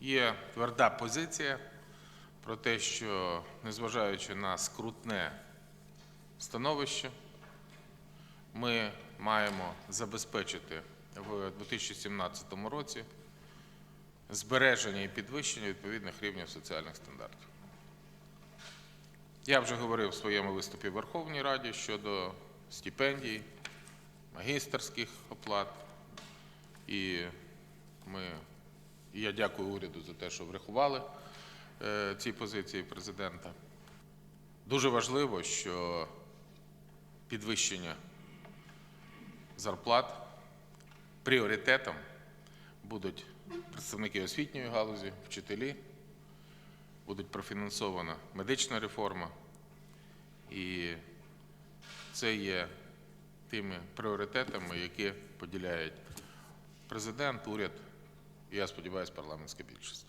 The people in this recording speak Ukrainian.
Є тверда позиція про те, що незважаючи на скрутне становище, ми маємо забезпечити в 2017 році збереження і підвищення відповідних рівнів соціальних стандартів. Я вже говорив в своєму виступі в Верховній Раді щодо стипендій, магістерських оплат. І ми, і я дякую уряду за те, що врахували е, ці позиції президента. Дуже важливо, що підвищення зарплат пріоритетом будуть представники освітньої галузі, вчителі, будуть профінансована медична реформа. І це є тими пріоритетами, які поділяють президент, уряд і, я сподіваюся, парламентська більшість.